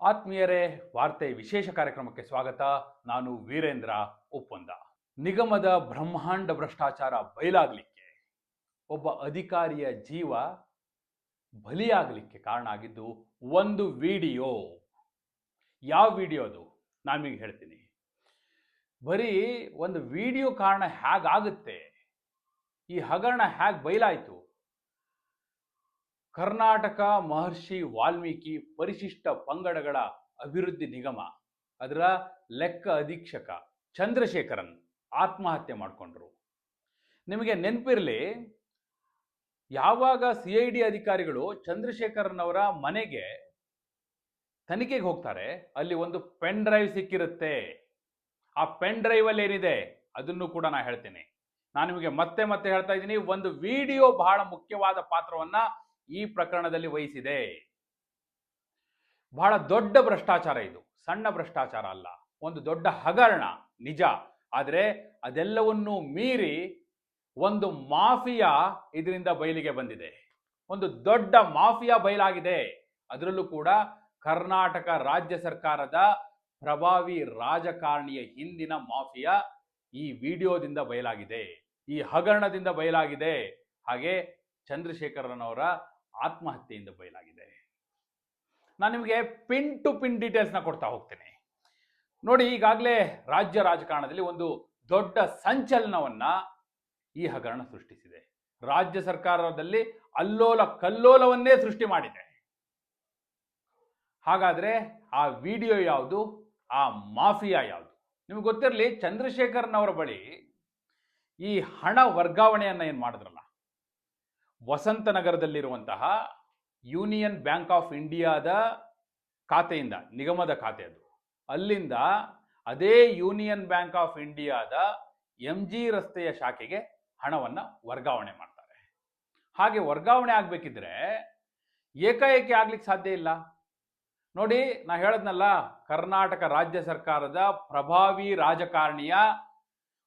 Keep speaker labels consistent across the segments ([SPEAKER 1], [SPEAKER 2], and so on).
[SPEAKER 1] ಆತ್ಮೀಯರೇ, ವಾರ್ತೆ ವಿಶೇಷ ಕಾರ್ಯಕ್ರಮಕ್ಕೆ ಸ್ವಾಗತ. ನಾನು ವೀರೇಂದ್ರ ಒಪ್ಪಂದ. ನಿಗಮದ ಬ್ರಹ್ಮಾಂಡ ಭ್ರಷ್ಟಾಚಾರ ಬಯಲಾಗಲಿಕ್ಕೆ, ಒಬ್ಬ ಅಧಿಕಾರಿಯ ಜೀವ ಬಲಿಯಾಗಲಿಕ್ಕೆ ಕಾರಣ ಆಗಿದ್ದು, ಒಂದು ವಿಡಿಯೋ. ಯಾವ ವಿಡಿಯೋ ಅದು? ನಾನು ನಿಮಗೆ ಹೇಳ್ತೀನಿ. ಬರೀ ಒಂದು ವಿಡಿಯೋ ಕಾರಣ ಹೇಗಾಗುತ್ತೆ? ಈ ಹಗರಣ ಹೇಗೆ ಬಯಲಾಯಿತು? ಕರ್ನಾಟಕ ಮಹರ್ಷಿ ವಾಲ್ಮೀಕಿ ಪರಿಶಿಷ್ಟ ಪಂಗಡಗಳ ಅಭಿವೃದ್ಧಿ ನಿಗಮ, ಅದರ ಲೆಕ್ಕ ಅಧೀಕ್ಷಕ ಚಂದ್ರಶೇಖರನ್ ಆತ್ಮಹತ್ಯೆ ಮಾಡಿಕೊಂಡ್ರು. ನಿಮಗೆ ನೆನಪಿರಲಿ, ಯಾವಾಗ ಸಿ ಐ ಡಿ ಅಧಿಕಾರಿಗಳು ಚಂದ್ರಶೇಖರನ್ ಅವರ ಮನೆಗೆ ತನಿಖೆಗೆ ಹೋಗ್ತಾರೆ, ಅಲ್ಲಿ ಒಂದು ಪೆನ್ ಡ್ರೈವ್ ಸಿಕ್ಕಿರುತ್ತೆ. ಆ ಪೆನ್ ಡ್ರೈವ್ ಅಲ್ಲಿ ಏನಿದೆ, ಅದನ್ನು ಕೂಡ ನಾನು ಹೇಳ್ತೀನಿ. ನಾನು ನಿಮಗೆ ಮತ್ತೆ ಮತ್ತೆ ಹೇಳ್ತಾ ಇದ್ದೀನಿ, ಒಂದು ವಿಡಿಯೋ ಬಹಳ ಮುಖ್ಯವಾದ ಪಾತ್ರವನ್ನ ಈ ಪ್ರಕರಣದಲ್ಲಿ ವಹಿಸಿದೆ. ಬಹಳ ದೊಡ್ಡ ಭ್ರಷ್ಟಾಚಾರ ಇದು. ಸಣ್ಣ ಭ್ರಷ್ಟಾಚಾರ ಅಲ್ಲ. ಒಂದು ದೊಡ್ಡ ಹಗರಣ. ನಿಜ. ಆದರೆ ಅದೆಲ್ಲವನ್ನೂ ಮೀರಿ ಒಂದು ಮಾಫಿಯಾ ಇದರಿಂದ ಬಯಲಿಗೆ ಬಂದಿದೆ. ಒಂದು ದೊಡ್ಡ ಮಾಫಿಯಾ ಬಯಲಾಗಿದೆ. ಅದರಲ್ಲೂ ಕೂಡ ಕರ್ನಾಟಕ ರಾಜ್ಯ ಸರ್ಕಾರದ ಪ್ರಭಾವಿ ರಾಜಕಾರಣಿಯ ಹಿಂದಿನ ಮಾಫಿಯಾ ಈ ವಿಡಿಯೋದಿಂದ ಬಯಲಾಗಿದೆ. ಈ ಹಗರಣದಿಂದ ಬಯಲಾಗಿದೆ. ಹಾಗೆ ಚಂದ್ರಶೇಖರನ್ ಅವರ ಆತ್ಮಹತ್ಯೆಯಿಂದ ಬಯಲಾಗಿದೆ. ನಾನು ನಿಮಗೆ ಪಿನ್ ಟು ಪಿನ್ ಡೀಟೇಲ್ಸ್ನ ಕೊಡ್ತಾ ಹೋಗ್ತೇನೆ. ನೋಡಿ, ಈಗಾಗಲೇ ರಾಜ್ಯ ರಾಜಕಾರಣದಲ್ಲಿ ಒಂದು ದೊಡ್ಡ ಸಂಚಲನವನ್ನ ಈ ಹಗರಣ ಸೃಷ್ಟಿಸಿದೆ. ರಾಜ್ಯ ಸರ್ಕಾರದಲ್ಲಿ ಅಲ್ಲೋಲ ಕಲ್ಲೋಲವನ್ನೇ ಸೃಷ್ಟಿ ಮಾಡಿದೆ. ಹಾಗಾದ್ರೆ ಆ ವಿಡಿಯೋ ಯಾವುದು? ಆ ಮಾಫಿಯಾ ಯಾವುದು? ನಿಮ್ಗೆ ಗೊತ್ತಿರಲಿ, ಚಂದ್ರಶೇಖರ್ನವರ ಬಳಿ ಈ ಹಣ ವರ್ಗಾವಣೆಯನ್ನ ಏನು ಮಾಡಿದ್ರಲ್ಲ ವಸಂತನಗರದಲ್ಲಿರುವಂತಹ ಯೂನಿಯನ್ ಬ್ಯಾಂಕ್ ಆಫ್ ಇಂಡಿಯಾದ ಖಾತೆಯಿಂದ, ನಿಗಮದ ಖಾತೆ ಅದು. ಅಲ್ಲಿಂದ ಅದೇ ಯೂನಿಯನ್ ಬ್ಯಾಂಕ್ ಆಫ್ ಇಂಡಿಯಾದ ಎಂ ಜಿ ರಸ್ತೆಯ ಶಾಖೆಗೆ ಹಣವನ್ನು ವರ್ಗಾವಣೆ ಮಾಡ್ತಾರೆ. ಹಾಗೆ ವರ್ಗಾವಣೆ ಆಗಬೇಕಿದ್ರೆ ಏಕಾಏಕಿ ಆಗ್ಲಿಕ್ಕೆ ಸಾಧ್ಯ ಇಲ್ಲ. ನೋಡಿ, ನಾ ಹೇಳದ್ನಲ್ಲ, ಕರ್ನಾಟಕ ರಾಜ್ಯ ಸರ್ಕಾರದ ಪ್ರಭಾವಿ ರಾಜಕಾರಣಿಯ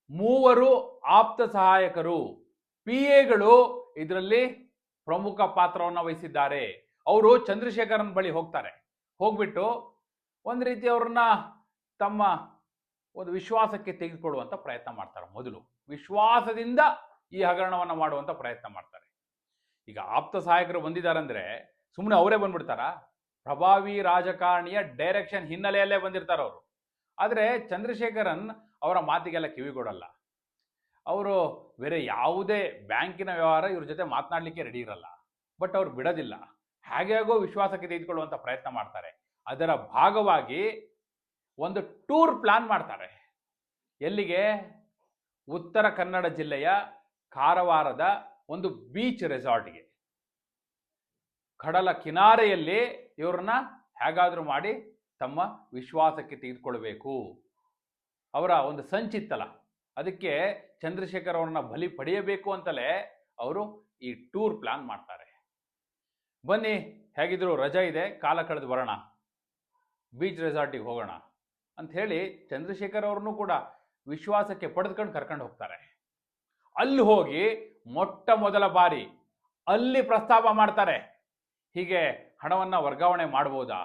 [SPEAKER 1] ಮೂವರು ಆಪ್ತ ಸಹಾಯಕರು, ಪಿ ಎಗಳು ಇದರಲ್ಲಿ ಪ್ರಮುಖ ಪಾತ್ರವನ್ನು ವಹಿಸಿದ್ದಾರೆ. ಅವರು ಚಂದ್ರಶೇಖರನ್ ಬಳಿ ಹೋಗ್ತಾರೆ. ಹೋಗ್ಬಿಟ್ಟು ಒಂದು ರೀತಿ ಅವ್ರನ್ನ ತಮ್ಮ ಒಂದು ವಿಶ್ವಾಸಕ್ಕೆ ತೆಗೆದುಕೊಳ್ಳುವಂಥ ಪ್ರಯತ್ನ ಮಾಡ್ತಾರೆ ಮೊದಲು. ವಿಶ್ವಾಸದಿಂದ ಈ ಹಗರಣವನ್ನು ಮಾಡುವಂಥ ಪ್ರಯತ್ನ ಮಾಡ್ತಾರೆ. ಈಗ ಆಪ್ತ ಸಹಾಯಕರು ಬಂದಿದ್ದಾರೆ ಅಂದ್ರೆ ಸುಮ್ಮನೆ ಅವರೇ ಬಂದ್ಬಿಡ್ತಾರಾ? ಪ್ರಭಾವಿ ರಾಜಕಾರಣಿಯ ಡೈರೆಕ್ಷನ್ ಹಿನ್ನೆಲೆಯಲ್ಲೇ ಬಂದಿರ್ತಾರೆ ಅವರು ಆದರೆ ಚಂದ್ರಶೇಖರನ್ ಅವರ ಮಾತಿಗೆಲ್ಲ ಕಿವಿಗೊಡಲ್ಲ. ಅವರು ಬೇರೆ ಯಾವುದೇ ಬ್ಯಾಂಕಿನ ವ್ಯವಹಾರ ಇವ್ರ ಜೊತೆ ಮಾತನಾಡಲಿಕ್ಕೆ ರೆಡಿ ಇರಲ್ಲ. ಬಟ್ ಅವ್ರು ಬಿಡೋದಿಲ್ಲ. ಹೇಗೋ ವಿಶ್ವಾಸಕ್ಕೆ ತೆಗೆದುಕೊಳ್ಳುವಂಥ ಪ್ರಯತ್ನ ಮಾಡ್ತಾರೆ. ಅದರ ಭಾಗವಾಗಿ ಒಂದು ಟೂರ್ ಪ್ಲಾನ್ ಮಾಡ್ತಾರೆ. ಎಲ್ಲಿಗೆ? ಉತ್ತರ ಕನ್ನಡ ಜಿಲ್ಲೆಯ ಕಾರವಾರದ ಒಂದು ಬೀಚ್ ರೆಸಾರ್ಟ್ಗೆ ಕಡಲ ಕಿನಾರೆಯಲ್ಲಿ ಇವ್ರನ್ನ ಹೇಗಾದರೂ ಮಾಡಿ ತಮ್ಮ ವಿಶ್ವಾಸಕ್ಕೆ ತೆಗೆದುಕೊಳ್ಬೇಕು. ಅವರ ಒಂದು ಸಂಚಿತ್ತಲ್ಲ ಅದಕ್ಕೆ ಚಂದ್ರಶೇಖರ್ ಅವ್ರನ್ನ ಬಲಿ ಪಡೆಯಬೇಕು ಅಂತಲೇ ಅವರು ಈ ಟೂರ್ ಪ್ಲಾನ್ ಮಾಡ್ತಾರೆ. ಬನ್ನಿ, ಹೇಗಿದ್ರು ರಜಾ ಇದೆ, ಕಾಲ ಕಳೆದು ಬರೋಣ. ಬೀಚ್ ರೆಸಾರ್ಟಿಗೆ ಹೋಗೋಣ ಅಂತ ಹೇಳಿ ಚಂದ್ರಶೇಖರ್ ಅವ್ರನ್ನೂ ಕೂಡ ವಿಶ್ವಾಸಕ್ಕೆ ಪಡೆದುಕೊಂಡು ಕರ್ಕೊಂಡು ಹೋಗ್ತಾರೆ. ಅಲ್ಲಿ ಹೋಗಿ ಮೊಟ್ಟ ಮೊದಲ ಬಾರಿ ಅಲ್ಲಿ ಪ್ರಸ್ತಾಪ ಮಾಡ್ತಾರೆ. ಹೀಗೆ ಹಣವನ್ನು ವರ್ಗಾವಣೆ ಮಾಡ್ಬೋದಾ?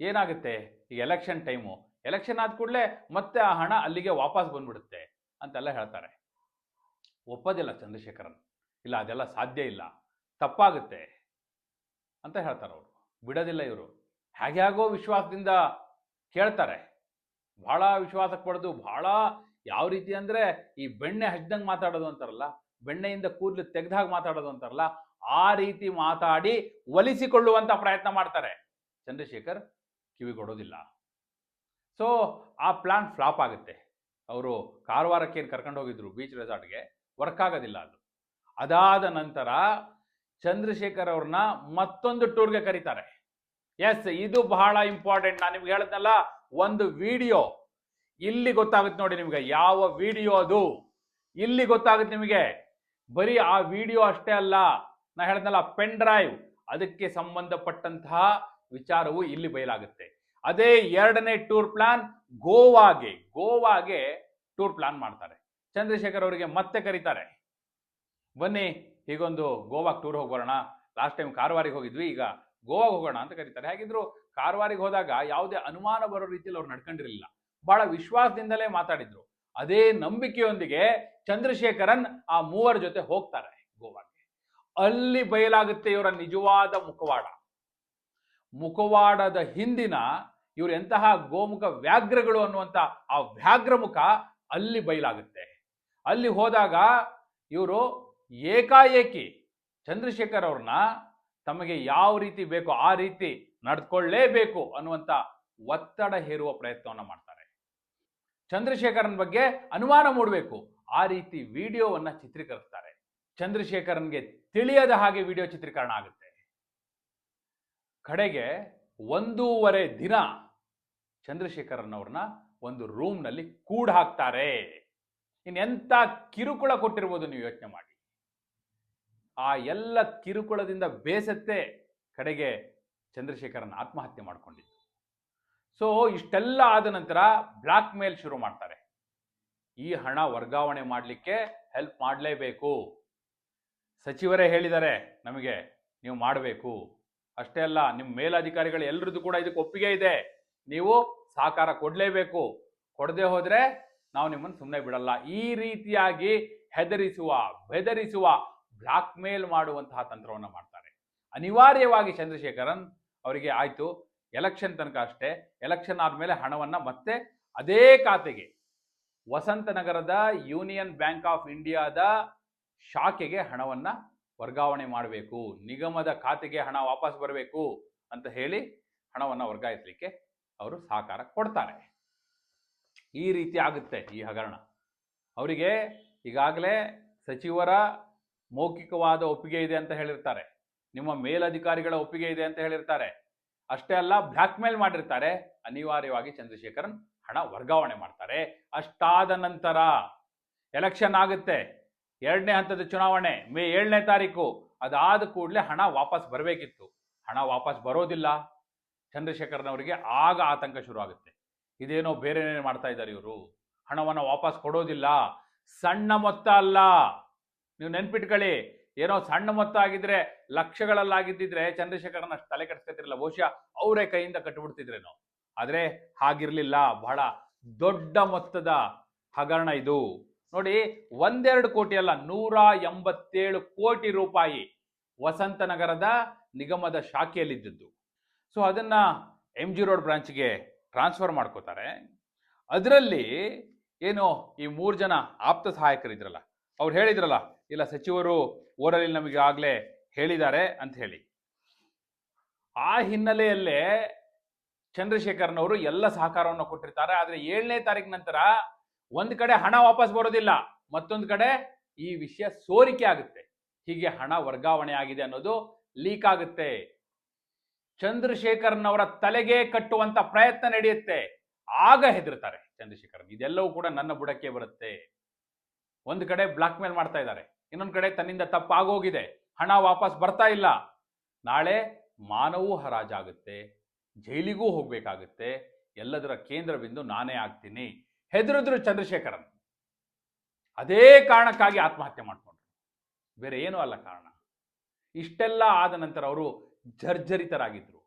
[SPEAKER 1] ಏನಾಗುತ್ತೆ? ಈಗ ಎಲೆಕ್ಷನ್ ಟೈಮು ಎಲೆಕ್ಷನ್ ಆದ ಕೂಡಲೇ ಮತ್ತೆ ಆ ಹಣ ಅಲ್ಲಿಗೆ ವಾಪಸ್ ಬಂದ್ಬಿಡುತ್ತೆ. ಅಂತೆಲ್ಲ ಹೇಳ್ತಾರೆ. ಒಪ್ಪೋದಿಲ್ಲ ಚಂದ್ರಶೇಖರನ್. ಇಲ್ಲ, ಅದೆಲ್ಲ ಸಾಧ್ಯ ಇಲ್ಲ. ತಪ್ಪಾಗುತ್ತೆ ಅಂತ ಹೇಳ್ತಾರೆ ಅವರು. ಬಿಡೋದಿಲ್ಲ ಇವರು. ಹೇಗ್ಯಾಗೋ ವಿಶ್ವಾಸದಿಂದ ಕೇಳ್ತಾರೆ. ಬಹಳ ವಿಶ್ವಾಸಕ್ಕೆ ಪಡೆದು ಬಹಳ ಯಾವ ರೀತಿ ಅಂದರೆ ಈ ಬೆಣ್ಣೆ ಹಚ್ಚಿದಂಗೆ ಮಾತಾಡೋದು ಅಂತಾರಲ್ಲ, ಬೆಣ್ಣೆಯಿಂದ ಕೂದಲು ತೆಗೆದಾಗ ಮಾತಾಡೋದು ಅಂತಾರಲ್ಲ, ಆ ರೀತಿ ಮಾತಾಡಿ ಒಲಿಸಿಕೊಳ್ಳುವಂಥ ಪ್ರಯತ್ನ ಮಾಡ್ತಾರೆ. ಚಂದ್ರಶೇಖರ್ ಕಿವಿ ಕೊಡೋದಿಲ್ಲ. ಸೊ ಆ ಪ್ಲಾನ್ ಫ್ಲಾಪ್ ಆಗುತ್ತೆ. ಅವರು ಕಾರವಾರಕ್ಕೆ ಏನು ಕರ್ಕೊಂಡು ಹೋಗಿದ್ರು ಬೀಚ್ ರೆಸಾರ್ಟ್ಗೆ ವರ್ಕ್ ಆಗೋದಿಲ್ಲ ಅದು. ಅದಾದ ನಂತರ ಚಂದ್ರಶೇಖರ್ ಅವ್ರನ್ನ ಮತ್ತೊಂದು ಟೂರ್ಗೆ ಕರೀತಾರೆ. ಎಸ್ ಇದು ಬಹಳ ಇಂಪಾರ್ಟೆಂಟ್ ನಾನು ನಿಮ್ಗೆ ಹೇಳಿದ್ನಲ್ಲ, ಒಂದು ವಿಡಿಯೋ ಇಲ್ಲಿ ಗೊತ್ತಾಗುತ್ತೆ ನೋಡಿ ನಿಮ್ಗೆ, ಯಾವ ವಿಡಿಯೋ ಅದು. ಇಲ್ಲಿ ಗೊತ್ತಾಗುತ್ತೆ ನಿಮಗೆ, ಬರೀ ಆ ವಿಡಿಯೋ ಅಷ್ಟೇ ಅಲ್ಲ, ನಾ ಹೇಳಿದ್ನಲ್ಲ ಪೆನ್ ಡ್ರೈವ್ ಅದಕ್ಕೆ ಸಂಬಂಧಪಟ್ಟಂತಹ ವಿಚಾರವು ಇಲ್ಲಿ ಬಯಲಾಗುತ್ತೆ. ಅದೇ ಎರಡನೇ ಟೂರ್ ಪ್ಲಾನ್ ಗೋವಾಗೆ ಗೋವಾಗೆ ಟೂರ್ ಪ್ಲಾನ್ ಮಾಡ್ತಾರೆ. ಚಂದ್ರಶೇಖರ್ ಅವರಿಗೆ ಮತ್ತೆ ಕರೀತಾರೆ. ಬನ್ನಿ, ಹೀಗೊಂದು ಗೋವಾಗೆ ಟೂರ್ ಹೋಗೋಣ ಲಾಸ್ಟ್ ಟೈಮ್ ಕಾರವಾರಿಗೆ ಹೋಗಿದ್ವಿ, ಈಗ ಗೋವಾಗೆ ಹೋಗೋಣ ಅಂತ ಕರೀತಾರೆ. ಹೇಗಿದ್ರು ಕಾರವಾರಿಗೆ ಹೋದಾಗ ಯಾವುದೇ ಅನುಮಾನ ಬರೋ ರೀತಿಯಲ್ಲಿ ಅವ್ರು ನಡ್ಕೊಂಡಿರಲಿಲ್ಲ. ಬಹಳ ವಿಶ್ವಾಸದಿಂದಲೇ ಮಾತಾಡಿದ್ರು. ಅದೇ ನಂಬಿಕೆಯೊಂದಿಗೆ ಚಂದ್ರಶೇಖರನ್ ಆ ಮೂವರ ಜೊತೆ ಹೋಗ್ತಾರೆ ಗೋವಾಗೆ. ಅಲ್ಲಿ ಬಯಲಾಗುತ್ತೆ ಇವರ ನಿಜವಾದ ಮುಖವಾಡ. ಮುಖವಾಡದ ಹಿಂದಿನ ಇವರು ಎಂತಹ ಗೋಮುಖ ವ್ಯಾಘ್ರಗಳು ಅನ್ನುವಂಥ ಆ ವ್ಯಾಘ್ರ ಮುಖ ಅಲ್ಲಿ ಬಯಲಾಗುತ್ತೆ. ಅಲ್ಲಿ ಹೋದಾಗ ಇವರು ಏಕಾಏಕಿ ಚಂದ್ರಶೇಖರ್ ಅವ್ರನ್ನ ತಮಗೆ ಯಾವ ರೀತಿ ಬೇಕೋ ಆ ರೀತಿ ನಡ್ಕೊಳ್ಳೇಬೇಕು ಅನ್ನುವಂಥ ಒತ್ತಡ ಹೇರುವ ಪ್ರಯತ್ನವನ್ನ ಮಾಡ್ತಾರೆ. ಚಂದ್ರಶೇಖರನ್ ಬಗ್ಗೆ ಅನುಮಾನ ಮೂಡಬೇಕು. ಆ ರೀತಿ ವಿಡಿಯೋವನ್ನ ಚಿತ್ರೀಕರಿಸ್ತಾರೆ. ಚಂದ್ರಶೇಖರನ್ಗೆ ತಿಳಿಯದ ಹಾಗೆ ವಿಡಿಯೋ ಚಿತ್ರೀಕರಣ ಆಗುತ್ತೆ. ಕಡೆಗೆ ಒಂದೂವರೆ ದಿನ ಚಂದ್ರಶೇಖರನ್ ಅವ್ರನ್ನ ಒಂದು ರೂಮ್ನಲ್ಲಿ ಕೂಡ ಹಾಕ್ತಾರೆ. ಇನ್ನೆಂತ ಕಿರುಕುಳ ಕೊಟ್ಟಿರ್ಬೋದು ನೀವು ಯೋಚನೆ ಮಾಡಿ. ಆ ಎಲ್ಲ ಕಿರುಕುಳದಿಂದ ಬೇಸತ್ತೆ ಕಡೆಗೆ ಚಂದ್ರಶೇಖರನ್ ಆತ್ಮಹತ್ಯೆ ಮಾಡ್ಕೊಂಡಿದ್ದು. ಸೊ, ಇಷ್ಟೆಲ್ಲ ಆದ ನಂತರ ಬ್ಲಾಕ್ ಮೇಲ್ ಶುರು ಮಾಡ್ತಾರೆ. ಈ ಹಣ ವರ್ಗಾವಣೆ ಮಾಡಲಿಕ್ಕೆ ಹೆಲ್ಪ್ ಮಾಡಲೇಬೇಕು. ಸಚಿವರೇ ಹೇಳಿದ್ದಾರೆ, ನಮಗೆ ನೀವು ಮಾಡಬೇಕು. ಅಷ್ಟೇ ಅಲ್ಲ ನಿಮ್ಮ ಮೇಲಧಿಕಾರಿಗಳು ಎಲ್ಲರದ್ದು ಕೂಡ ಇದಕ್ಕೆ ಒಪ್ಪಿಗೆ ಇದೆ. ನೀವು ಸಹಕಾರ ಕೊಡಲೇಬೇಕು. ಕೊಡದೆ ಹೋದ್ರೆ ನಾವು ನಿಮ್ಮನ್ನು ಸುಮ್ಮನೆ ಬಿಡಲ್ಲ. ಈ ರೀತಿಯಾಗಿ ಹೆದರಿಸುವ, ಬೆದರಿಸುವ ಬ್ಲಾಕ್ ಮೇಲ್ ಮಾಡುವಂತಹ ತಂತ್ರವನ್ನು ಮಾಡ್ತಾರೆ. ಅನಿವಾರ್ಯವಾಗಿ ಚಂದ್ರಶೇಖರನ್ ಅವರಿಗೆ ಆಯಿತು, ಎಲೆಕ್ಷನ್ ತನಕ ಅಷ್ಟೇ, ಎಲೆಕ್ಷನ್ ಆದಮೇಲೆ ಹಣವನ್ನ ಮತ್ತೆ ಅದೇ ಖಾತೆಗೆ ವಸಂತನಗರದ ಯೂನಿಯನ್ ಬ್ಯಾಂಕ್ ಆಫ್ ಇಂಡಿಯಾದ ಶಾಖೆಗೆ ಹಣವನ್ನ ವರ್ಗಾವಣೆ ಮಾಡಬೇಕು, ನಿಗಮದ ಖಾತೆಗೆ ಹಣ ವಾಪಸ್ ಬರಬೇಕು ಅಂತ ಹೇಳಿ ಹಣವನ್ನು ವರ್ಗಾಯಿಸಲಿಕ್ಕೆ ಅವರು ಸಹಕಾರ ಕೊಡ್ತಾರೆ. ಈ ರೀತಿ ಆಗುತ್ತೆ ಈ ಹಗರಣ. ಅವರಿಗೆ ಈಗಾಗಲೇ ಸಚಿವರ ಮೌಖಿಕವಾದ ಒಪ್ಪಿಗೆ ಇದೆ ಅಂತ ಹೇಳಿರ್ತಾರೆ. ನಿಮ್ಮ ಮೇಲಧಿಕಾರಿಗಳ ಒಪ್ಪಿಗೆ ಇದೆ ಅಂತ ಹೇಳಿರ್ತಾರೆ. ಅಷ್ಟೇ ಅಲ್ಲ ಬ್ಲ್ಯಾಕ್ ಮೇಲ್ ಮಾಡಿರ್ತಾರೆ. ಅನಿವಾರ್ಯವಾಗಿ ಚಂದ್ರಶೇಖರನ್ ಹಣ ವರ್ಗಾವಣೆ ಮಾಡ್ತಾರೆ. ಅಷ್ಟಾದ ನಂತರ ಎಲೆಕ್ಷನ್ ಆಗುತ್ತೆ. ಎರಡನೇ ಹಂತದ ಚುನಾವಣೆ, ಮೇ ಏಳನೇ ತಾರೀಕು. ಅದಾದ ಕೂಡಲೇ ಹಣ ವಾಪಸ್ ಬರಬೇಕಿತ್ತು. ಹಣ ವಾಪಸ್ ಬರೋದಿಲ್ಲ. ಚಂದ್ರಶೇಖರ್ನವರಿಗೆ ಆಗ ಆತಂಕ ಶುರುವಾಗುತ್ತೆ. ಇದೇನೋ ಬೇರೆನೇ ಮಾಡ್ತಾ ಇದ್ದಾರೆ ಇವರು. ಹಣವನ್ನು ವಾಪಸ್ ಕೊಡೋದಿಲ್ಲ. ಸಣ್ಣ ಮೊತ್ತ ಅಲ್ಲ. ನೀವು ನೆನ್ಪಿಟ್ಕೊಳ್ಳಿ. ಏನೋ ಸಣ್ಣ ಮೊತ್ತ ಆಗಿದ್ರೆ, ಲಕ್ಷಗಳಲ್ಲಾಗಿದ್ದಿದ್ರೆ ಚಂದ್ರಶೇಖರನ ತಲೆ ಕೆಡಿಸ್ಕೊತಿರಲಿಲ್ಲ. ಬಹುಶಃ ಅವರೇ ಕೈಯಿಂದ ಕಟ್ಟಿಬಿಡ್ತಿದ್ರೇನೋ. ಆದರೆ ಹಾಗಿರಲಿಲ್ಲ. ಬಹಳ ದೊಡ್ಡ ಮೊತ್ತದ ಹಗರಣ ಇದು. ನೋಡಿ, ಒಂದೆರಡು ಕೋಟಿ ಅಲ್ಲ, ನೂರ ಎಂಬತ್ತೇಳು ಕೋಟಿ ರೂಪಾಯಿ ವಸಂತನಗರದ ನಿಗಮದ ಶಾಖೆಯಲ್ಲಿದ್ದದ್ದು. ಸೊ ಅದನ್ನ ಎಂ ಜಿ ರೋಡ್ ಬ್ರಾಂಚ್ಗೆ ಟ್ರಾನ್ಸ್ಫರ್ ಮಾಡ್ಕೋತಾರೆ. ಅದರಲ್ಲಿ ಏನು, ಈ ಮೂರು ಜನ ಆಪ್ತ ಸಹಾಯಕರಿದ್ರಲ್ಲ, ಅವ್ರು ಹೇಳಿದ್ರಲ್ಲ, ಇಲ್ಲ ಸಚಿವರು ಓರಲ್ಲಿ ನಮಗೆ ಆಗ್ಲೇ ಹೇಳಿದ್ದಾರೆ ಅಂತ ಹೇಳಿ. ಆ ಹಿನ್ನೆಲೆಯಲ್ಲೇ ಚಂದ್ರಶೇಖರ್ನವರು ಎಲ್ಲ ಸಹಕಾರವನ್ನು ಕೊಟ್ಟಿರ್ತಾರೆ. ಆದರೆ ಏಳನೇ ತಾರೀಕು ನಂತರ ಒಂದ್ ಕಡೆ ಹಣ ವಾಪಸ್ ಬರೋದಿಲ್ಲ, ಮತ್ತೊಂದು ಕಡೆ ಈ ವಿಷಯ ಸೋರಿಕೆ ಆಗುತ್ತೆ. ಹೀಗೆ ಹಣ ವರ್ಗಾವಣೆ ಆಗಿದೆ ಅನ್ನೋದು ಲೀಕ್ ಆಗುತ್ತೆ. ಚಂದ್ರಶೇಖರ್ನವರ ತಲೆಗೆ ಕಟ್ಟುವಂತ ಪ್ರಯತ್ನ ನಡೆಯುತ್ತೆ. ಆಗ ಹೆದರ್ತಾರೆ ಚಂದ್ರಶೇಖರ್ ಇದೆಲ್ಲವೂ ಕೂಡ ನನ್ನ ಬುಡಕ್ಕೆ ಬರುತ್ತೆ. ಒಂದು ಕಡೆ ಬ್ಲಾಕ್ ಮೇಲ್ ಮಾಡ್ತಾ ಇದ್ದಾರೆ. ಇನ್ನೊಂದು ಕಡೆ ತನ್ನಿಂದ ತಪ್ಪಾಗೋಗಿದೆ. ಹಣ ವಾಪಸ್ ಬರ್ತಾ ಇಲ್ಲ. ನಾಳೆ ಮಾನವೂ ಹರಾಜಾಗುತ್ತೆ. ಜೈಲಿಗೂ ಹೋಗ್ಬೇಕಾಗುತ್ತೆ. ಎಲ್ಲದರ ಕೇಂದ್ರ ಬಿಂದು ನಾನೇ ಆಗ್ತೀನಿ. ಹೆದರಿದ್ರು ಚಂದ್ರಶೇಖರನ್. ಅದೇ ಕಾರಣಕ್ಕಾಗಿ ಆತ್ಮಹತ್ಯೆ ಮಾಡಿಕೊಂಡ್ರು. ಬೇರೆ ಏನೂ ಅಲ್ಲ ಕಾರಣ. ಇಷ್ಟೆಲ್ಲ ಆದ ನಂತರ ಅವರು ಜರ್ಜರಿತರಾಗಿದ್ರು.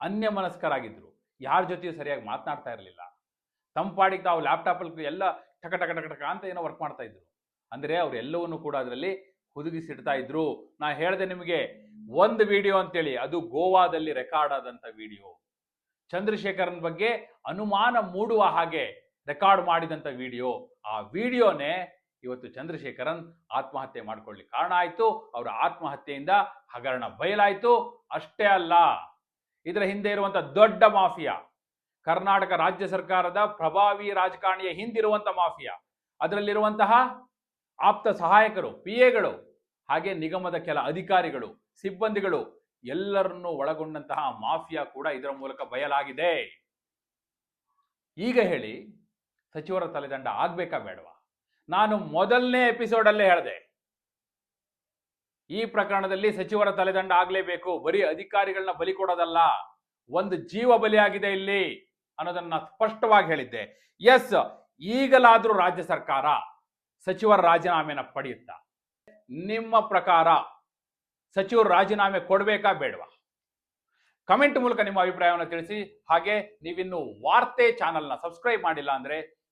[SPEAKER 1] ಅನ್ಯಮನಸ್ಕರಾಗಿದ್ರು ಯಾರ ಜೊತೆಯೂ ಸರಿಯಾಗಿ ಮಾತನಾಡ್ತಾ ಇರಲಿಲ್ಲ. ತಂಪಾಡಿಗೆ ತಾವು ಲ್ಯಾಪ್ಟಾಪಲ್ಲಿ ಎಲ್ಲ ಟಕ ಟಕ ಟಕ ಟಕ ಅಂತ ಏನೋ ವರ್ಕ್ ಮಾಡ್ತಾ ಇದ್ರು. ಅಂದರೆ ಅವರೆಲ್ಲವನ್ನು ಕೂಡ ಅದರಲ್ಲಿ ಹುದುಗಿಸಿಡ್ತಾ ಇದ್ರು. ನಾ ಹೇಳಿದೆ ನಿಮಗೆ, ಒಂದು ವಿಡಿಯೋ ಅಂತೇಳಿ, ಅದು ಗೋವಾದಲ್ಲಿ ರೆಕಾರ್ಡ್ ಆದಂಥ ವಿಡಿಯೋ. ಚಂದ್ರಶೇಖರನ್ ಬಗ್ಗೆ ಅನುಮಾನ ಮೂಡುವ ಹಾಗೆ ರೆಕಾರ್ಡ್ ಮಾಡಿದಂಥ ವಿಡಿಯೋ. ಆ ವಿಡಿಯೋನೇ ಇವತ್ತು ಚಂದ್ರಶೇಖರನ್ ಆತ್ಮಹತ್ಯೆ ಮಾಡ್ಕೊಳ್ಳಿ ಕಾರಣ ಆಯಿತು. ಅವರ ಆತ್ಮಹತ್ಯೆಯಿಂದ ಹಗರಣ ಬಯಲಾಯಿತು. ಅಷ್ಟೇ ಅಲ್ಲ, ಇದರ ಹಿಂದೆ ಇರುವಂಥ ದೊಡ್ಡ ಮಾಫಿಯಾ, ಕರ್ನಾಟಕ ರಾಜ್ಯ ಸರ್ಕಾರದ ಪ್ರಭಾವಿ ರಾಜಕಾರಣಿಯ ಹಿಂದಿರುವಂಥ ಮಾಫಿಯಾ. ಅದರಲ್ಲಿರುವಂತಹ ಆಪ್ತ ಸಹಾಯಕರು ಪಿ ಎಗಳು ಹಾಗೆ ನಿಗಮದ ಕೆಲ ಅಧಿಕಾರಿಗಳು, ಸಿಬ್ಬಂದಿಗಳು, ಎಲ್ಲರನ್ನೂ ಒಳಗೊಂಡಂತಹ ಮಾಫಿಯಾ ಕೂಡ ಇದರ ಮೂಲಕ ಬಯಲಾಗಿದೆ. ಈಗ ಹೇಳಿ ಸಚಿವರ ತಲೆದಂಡ ಆಗ್ಬೇಕಾ ಬೇಡವಾ? ನಾನು ಮೊದಲನೇ ಎಪಿಸೋಡಲ್ಲೇ ಹೇಳಿದೆ. ಈ ಪ್ರಕರಣದಲ್ಲಿ ಸಚಿವರ ತಲೆದಂಡ ಆಗ್ಲೇಬೇಕು. ಬರೀ ಅಧಿಕಾರಿಗಳನ್ನ ಬಲಿ ಕೊಡೋದಲ್ಲ. ಒಂದು ಜೀವ ಬಲಿಯಾಗಿದೆ ಇಲ್ಲಿ ಅನ್ನೋದನ್ನ ಸ್ಪಷ್ಟವಾಗಿ ಹೇಳಿದ್ದೆ. ಎಸ್, ಈಗಲಾದ್ರೂ ರಾಜ್ಯ ಸರ್ಕಾರ ಸಚಿವರ ರಾಜೀನಾಮೆನ ಪಡೆಯುತ್ತಾ. ನಿಮ್ಮ ಪ್ರಕಾರ ಸಚಿವರು ರಾಜೀನಾಮೆ ಕೊಡಬೇಕಾ ಬೇಡವಾ? ಕಮೆಂಟ್ ಮೂಲಕ ನಿಮ್ಮ ಅಭಿಪ್ರಾಯವನ್ನು ತಿಳಿಸಿ. ಹಾಗೆ ನೀವಿನ್ನು ವಾರ್ತೆ ಚಾನಲ್ನ ಸಬ್ಸ್ಕ್ರೈಬ್ ಮಾಡಿಲ್ಲ ಅಂದ್ರೆ